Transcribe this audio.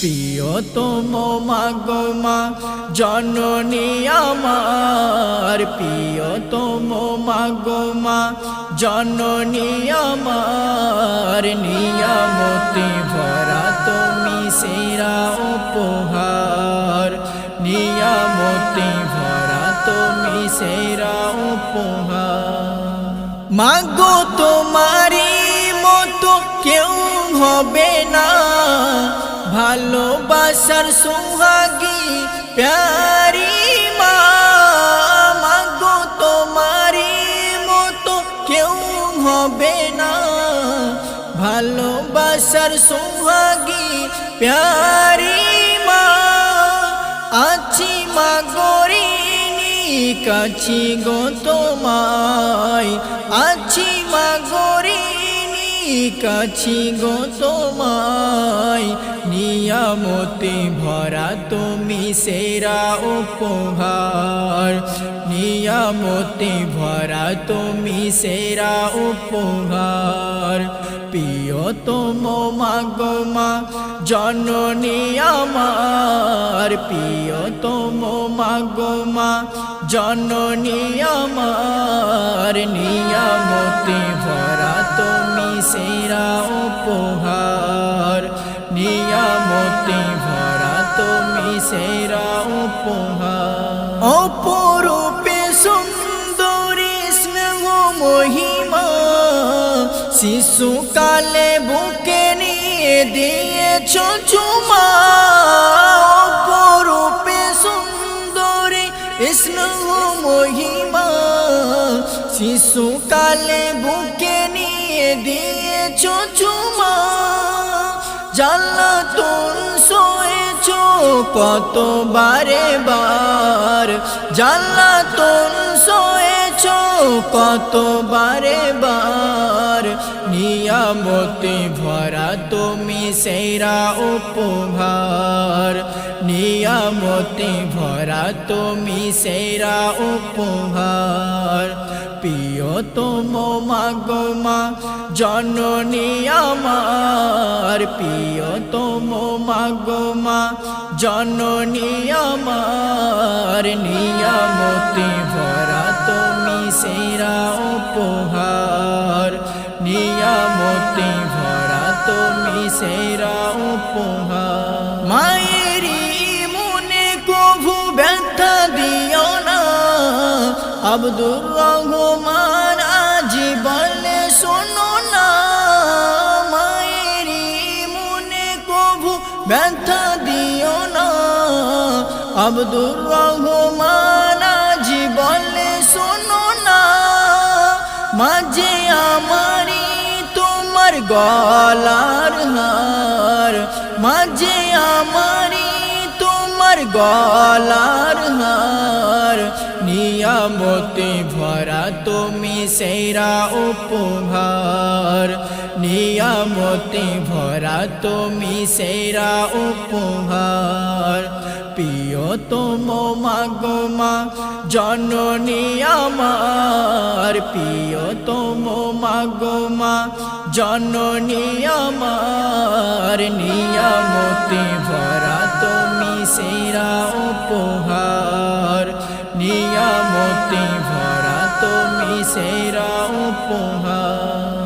প্রিয়তম মাগমা জননী আমার। প্রিয়তম মাগমা জননী আমার। নিয়ামতি ভরা তুমি সেরা উপহার। নিয়ামতি ভরা তুমি সেরা উপহার। মাগো তোমারি মতো কেউ হবে না। ভালোবাসার সোহাগী, প্যারি মা মাগো তোমারি মতো কেউ হবে না। ভালোবাসার সোহাগী, প্যারি মা, আছি মা গরিনি, কাছি গো তোমায়। আছি মা গরিনি কাছি গো তোমায় নিয়ামতে ভরা তুমি সেরা উপহার। নিয়ামতে ভরা তুমি সেরা উপহার। প্রিয়তম মাগমা জননী আমার। প্রিয়তম মাগমা জননী আমার। নিয়ামতে ভরা তুমি সেরা উপহার। নিয়ামতে ভরা তুমি সেরা উপহার। অপরূপে শিশুকালে বুকে নিয়ে দিয়েছ চুমা, অপরূপে সুন্দরী স্নেহ মহিমা। শিশুকালে বুকে নিয়ে দিয়েছ চুমা, জ্বালাতন সয়েছ কত বারে। বার জ্বালাতন সয়েছ কত বারে বার। নিয়ামতে ভরা তুমি সেরা উপহার। নিয়ামতে ভরা তুমি সেরা উপহার। প্রিয়তম মাগমা জননী আমার। প্রিয়তম মাগমা জননী আমার। নিয়ামতে ভরা তুমি সেরা উপহার। নিয়ামতে ভরা তুমি সেরা উপহার। মায়েরি মনে কভু ব্যথা দিও না। আব্দুর রহমান আজি বলে, শোনো না। মায়েরি মনে কভু ব্যথা দিও না। আব্দুর রহমান আজি বলে, শোনো না। মাঝে আমারি গলার হার, মাঝে আমারি তোমার গলার হার। নিয়ামতে ভরা তুমি সেরা উপহার। নিয়ামতে ভরা তুমি সেরা উপহার। প্রিয়তম মাগমা জননী আমার। প্রিয়তম মাগমা জননী আমার নিয়ামতে ভরা তুমি সেরা উপহার। নিয়ামতে ভরা তুমি সেরা উপহার।